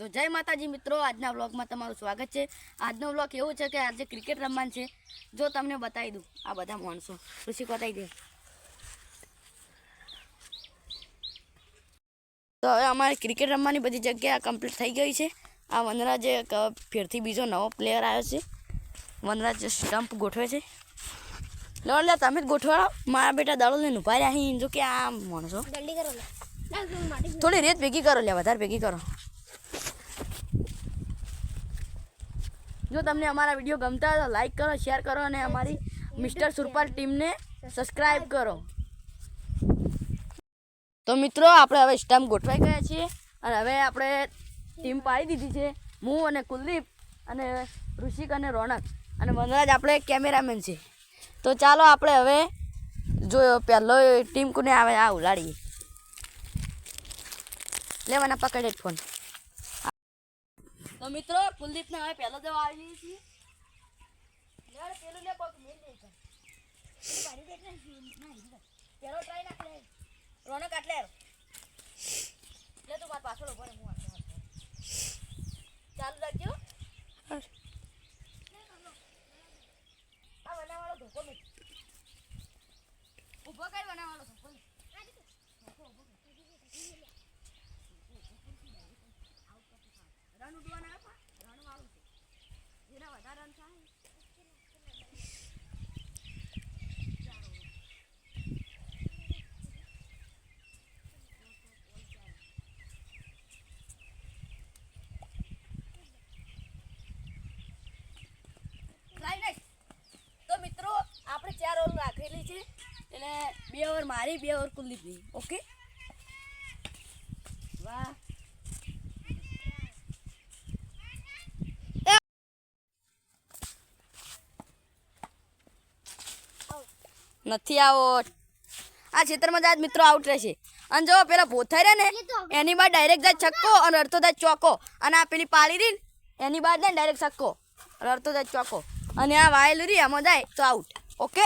તો જય માતાજી મિત્રો આજના વ્લોગમાં તમારું સ્વાગત છે. આજનો વ્લોગ એવો છે કે આજે ક્રિકેટ રમવાનું છે. જો તમને બતાવી દઉં આ બધા માણસો. ઋષિક બતાવી દે. તો હવે અમારે ક્રિકેટ રમવાની બધી જગ્યા કમ્પ્લીટ થઈ ગઈ છે. આ વનરાજ એક ફેરથી બીજો નવો પ્લેયર આવ્યો છે. વનરાજ સ્ટમ્પ ગોઠવે છે. લો લે તમે જ ગોઠવાડો. મારા બેટા દડો લઈને ઊભા રહ્યા અહીં જો કે આ માણસો. થોડી રેત ભેગી કરો લે વધારે ભેગી કરો. જો તમને અમારા વીડિયો ગમતા હોય તો લાઈક કરો શેર કરો અને અમારી મિસ્ટર સુરપાલ ટીમને સબસ્ક્રાઈબ કરો. તો મિત્રો, આપણે હવે સ્ટમ્પ ગોઠવાઈ ગયા છીએ અને હવે આપણે ટીમ પાડી દીધી છે. હું અને કુલદીપ અને ઋષિક અને રોનક અને વનરાજ આપણે કેમેરામેન છે. તો ચાલો આપણે હવે જોયો પહેલો ટીમ કોને આવે, આ ઉલાડીએ. લેવાના, પકડે ફોન. તો મિત્રો, કુલદીપને હવે પહેલો દેવા આવી છીએ. લેવડ પેલું લે કોક મેલ છે. પેલો ટ્રાય રોનક, આટલે. લે તું માર પાછળ ઊભો હું આટલે ચાલુ રાખજો આ બનાવવાળો ધોકો મેં ઊભો કર બનાવવાળો ધોકો મેં. રન ઉડવાના આવે પણ રન વાળું છે જેના વધારે રન થાય ટ્રાય નાખ તો મિત્રો આપણે ચાર ઓવર રાખેલી છે. એટલે બે ઓવર મારી બે ઓવર કુલદીપની. ઓકે વાહ. નથી આવો. આ ખેતરમાં જાય મિત્રો આઉટ રહેશે. અને જો પેલા ભોથાઈ રહે ને એની બાદ ડાયરેક્ટ જાય છક્કો અને અડધો જાય ચોકો. અને આ પેલી પાળી રહી ને એની બાદ જાય ડાયરેક્ટ છક્કો અને અડધો જાય ચોકો. અને આ વાયેલું રહી એમાં જાય તો આઉટ ઓકે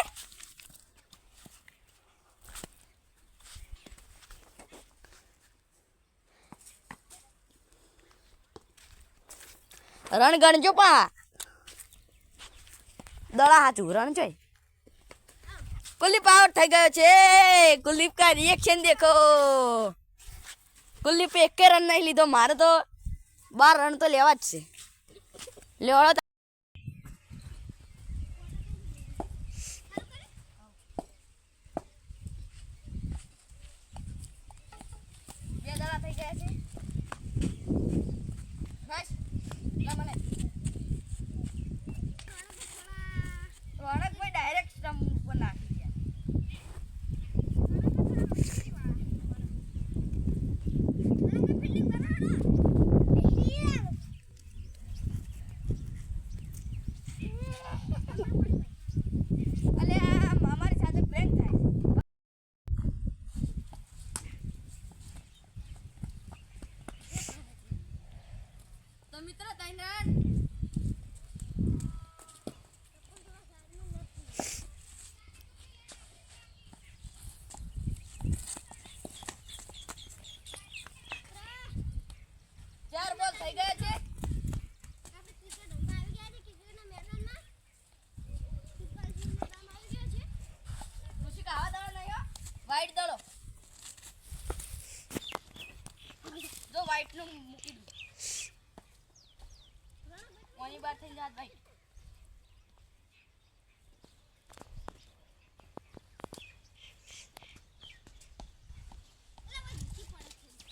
રણ ગણજો પા. દડા હાચું, રણ જોઈ. કુલદીપ આઉટ થઈ ગયો છે. કુલદીપ કા રિએક્શન દેખો. કુલદીપે એક રન નહીં લીધો, મારે તો બાર રન તો લેવા જ છે. લેવડો થઈ ગયા છે બસ ના મને રોનકભાઈ ડાયરેક્ટ સ્ટમ્પ ઉપર નાખી ગયા અલે આ અમારી સાથે prank થાય છે તો મિત્રો ચાર બોલ થઈ ગયા છે ખુશી કા આવા દડો નહીં હો વાઈટ દડો જો વાઈટનું મૂકી દઉં ઓની બાર થઈ જાત ભાઈ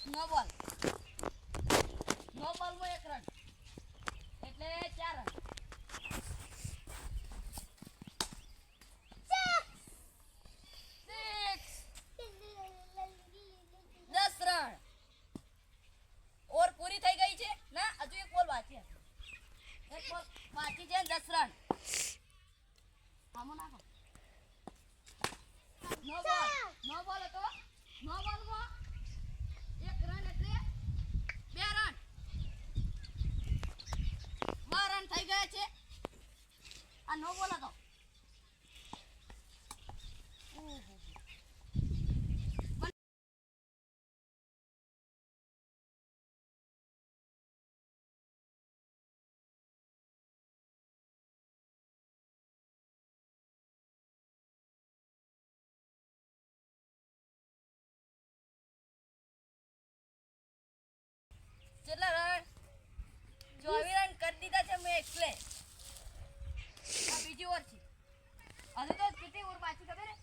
નો બોલ. બોલે છે. આ નો બોલા તો. કેટલા આ બીજી ઓવર છે હજુ તો કેટલી ઓવર બાકી ખબર હે?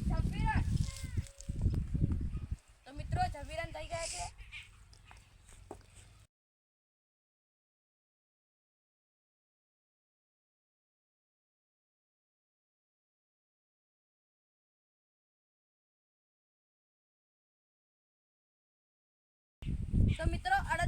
છવ્વીસ રન. તો મિત્રો છવ્વીસ રન થઈ ગયા છે તો મિત્રો અડત્રીસ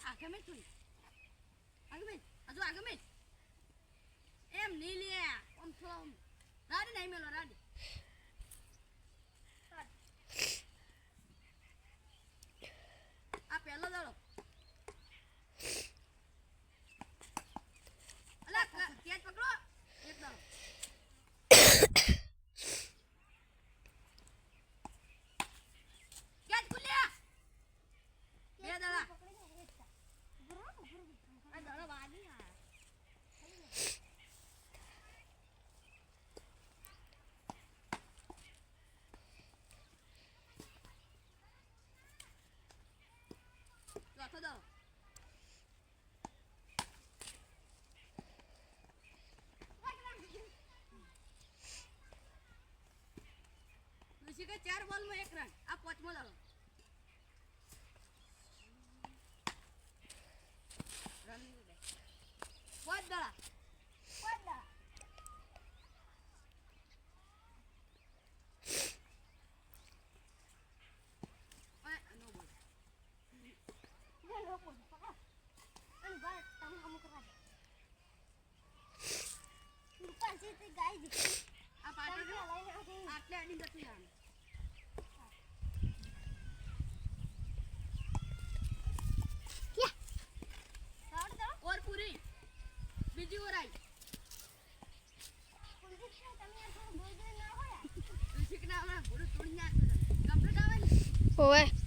જોડે મેલે આગે મેલ તું. આગે મેલ હજુ આગે મેલ એમ, નહીં લે. આમ થોડો આમ. રાડે નહીં મેલો, રાડે આ પહેલો દડો અલા ક- કેચ પકડો એક દડો કેચ ખુલ્યા બે દડા આ દડો વાગી આ ચોથો દડો ઋષિકે ચાર બોલમાં એક રન. આ પાંચમો દડો. રન. પાંચ દડા. નો બોલ. આ પાટો આટલે અડી જતું રહેવાનું. ઓર પૂરી બીજી ઓર આવી ઋષિકના હમણાં ઘોડું તોડી નાખ્યું છે. કમ્પ્લીટ આવે ને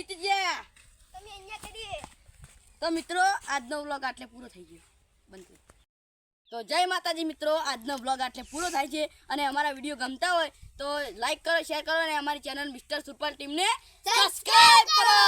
જીતી ગયા. તમે અહીંયા કરી. તો મિત્રો આજનો વ્લોગ આટલે પૂરો થઈ ગયો. બંધ તો જય માતાજી મિત્રો આજનો વ્લોગ આટલે પૂરો થાય છે. અને અમારા વીડિયો ગમતા હોય તો લાઈક કરો શેર કરો અને અમારી ચેનલ મિસ્ટર સુપર ટીમને સબસ્ક્રાઇબ કરો.